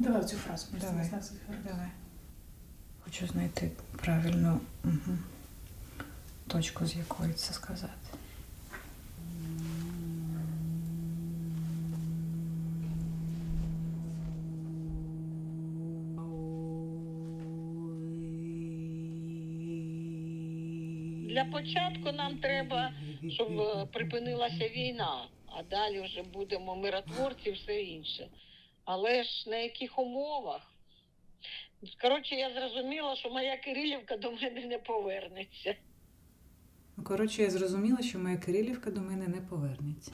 давай цю фразу. Давай. цю фразу. Давай. Хочу знайти правильну угу, точку, з якої це сказати. Для початку нам треба, щоб е, припинилася війна, а далі вже будемо миротворці і все інше. Але ж на яких умовах? Коротше, я зрозуміла, що моя Кирилівка до мене не повернеться. Коротше, я зрозуміла, що моя Кирилівка до мене не повернеться.